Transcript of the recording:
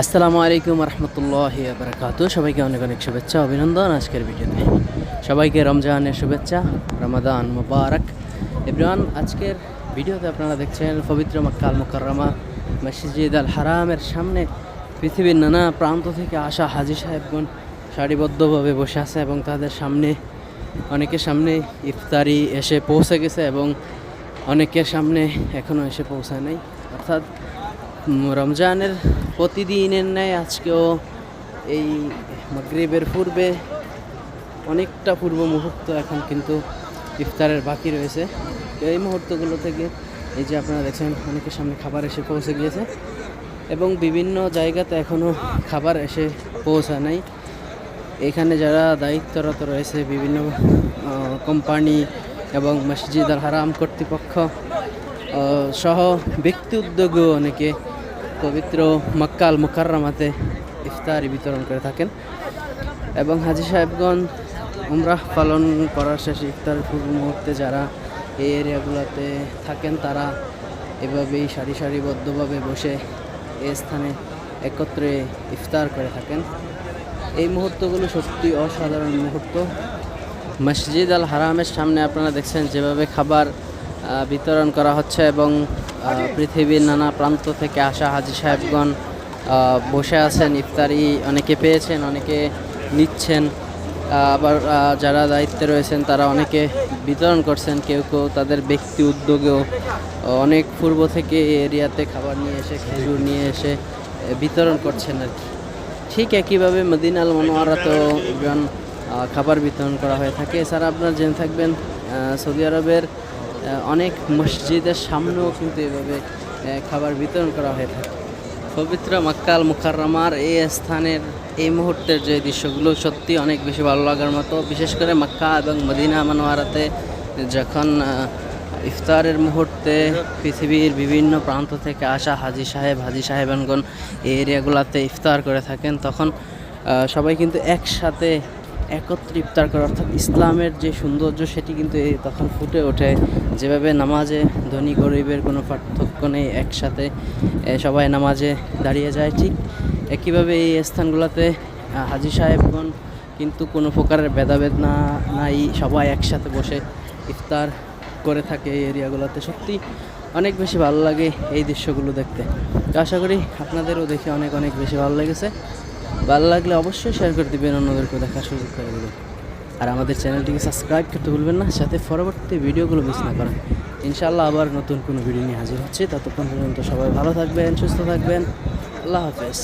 আসসালামু আলাইকুম রহমতুল্লাহ বারকাত সবাইকে অনেক অনেক শুভেচ্ছা, অভিনন্দন আজকের ভিডিওতে। সবাইকে রমজানের শুভেচ্ছা, রমাদান মুবারক। এভরিওয়ান আজকের ভিডিওতে আপনারা দেখছেন পবিত্র মক্কাল মুকাররমা মসজিদ আল হারামের সামনে পৃথিবীর নানা প্রান্ত থেকে আসা হাজি সাহেবগণ সারিবদ্ধভাবে বসে আছে এবং তাদের সামনে, অনেকের সামনে ইফতারি এসে পৌঁছে গেছে এবং অনেকের সামনে এখনও এসে পৌঁছায় নাই। অর্থাৎ রমজানের প্রতিদিনের ন্যায় আজকেও এই মাগরিবের পূর্বে অনেকটা পূর্ব মুহূর্ত এখন কিন্তু ইফতারের বাকি রয়েছে। এই মুহূর্তগুলো থেকে এই যে আপনারা দেখছেন, অনেকের সামনে খাবার এসে পৌঁছে গিয়েছে এবং বিভিন্ন জায়গাতে এখনও খাবার এসে পৌঁছা নাই। এখানে যারা দায়িত্বরত রয়েছে বিভিন্ন কোম্পানি এবং মসজিদ আল হারাম কর্তৃপক্ষ সহ ব্যক্তি উদ্যোগও অনেকে পবিত্র মক্কাল মুকাররামাতে ইফতারি বিতরণ করে থাকেন। এবং হাজি সাহেবগণ উমরাহ পালন করার শেষে ইফতার পূর্ব মুহূর্তে যারা এই এরিয়াগুলোতে থাকেন, তারা এভাবেই সারি সারিবদ্ধভাবে বসে এই স্থানে একত্রে ইফতার করে থাকেন। এই মুহূর্তগুলো সত্যি অসাধারণ মুহূর্ত। মসজিদ আল হারামের সামনে আপনারা দেখছেন, যেভাবে খাবার বিতরণ করা হচ্ছে এবং পৃথিবীর নানা প্রান্ত থেকে আসা হাজি সাহেবগণ বসে আছেন, ইফতারি অনেকে পেয়েছেন, অনেকে নিচ্ছেন আবার যারা দায়িত্বে রয়েছেন তারা অনেকে বিতরণ করছেন, কেউ কেউ তাদের ব্যক্তি উদ্যোগেও অনেক পূর্ব থেকে এই এরিয়াতে খাবার নিয়ে এসে, খেজুর নিয়ে এসে বিতরণ করছেন আর কি। ঠিক একইভাবে মদিনা আল মনোয়ারাতেও একজন খাবার বিতরণ করা হয়ে থাকে। এছাড়া আপনারা জেনে থাকবেন সৌদি আরবের অনেক মসজিদের সামনেও কিন্তু এভাবে খাবার বিতরণ করা হয়ে থাকে। পবিত্র মক্কাল মুখাররমার এই স্থানের এই মুহূর্তের যে দৃশ্যগুলো সত্যি অনেক বেশি ভালো লাগার মতো। বিশেষ করে মক্কা এবং মদিনা মানোয়ারাতে যখন ইফতারের মুহূর্তে পৃথিবীর বিভিন্ন প্রান্ত থেকে আসা হাজি সাহেব, হাজি সাহেবানগণ এই এরিয়াগুলোতে ইফতার করে থাকেন, তখন সবাই কিন্তু একসাথে একত্রে ইফতার করে, অর্থাৎ ইসলামের যে সৌন্দর্য সেটি কিন্তু তখন ফুটে ওঠে। যেভাবে নামাজে ধনী গরিবের কোনো পার্থক্য নেই, একসাথে সবাই নামাজে দাঁড়িয়ে যায়, ঠিক একইভাবে এই স্থানগুলোতে হাজি সাহেবগণ কিন্তু কোনো প্রকারের ভেদাভেদ না, নাই, সবাই একসাথে বসে ইফতার করে থাকে এই এরিয়াগুলোতে। সত্যি অনেক বেশি ভালো লাগে এই দৃশ্যগুলো দেখতে। তো আশা করি আপনাদেরও দেখে অনেক অনেক বেশি ভালো লেগেছে। ভালো লাগলে অবশ্যই শেয়ার করে দেবেন অন্যদেরকে দেখার সুযোগ করে দেবেন। আর আমাদের চ্যানেলটিকে সাবস্ক্রাইব করতে ভুলবেন না, সাথে পরবর্তী ভিডিওগুলো মিস না করেন। ইনশাআল্লাহ আবার নতুন কোনো ভিডিও নিয়ে হাজির হচ্ছে। ততক্ষণ পর্যন্ত সবাই ভালো থাকবেন, সুস্থ থাকবেন। আল্লাহ হাফেজ।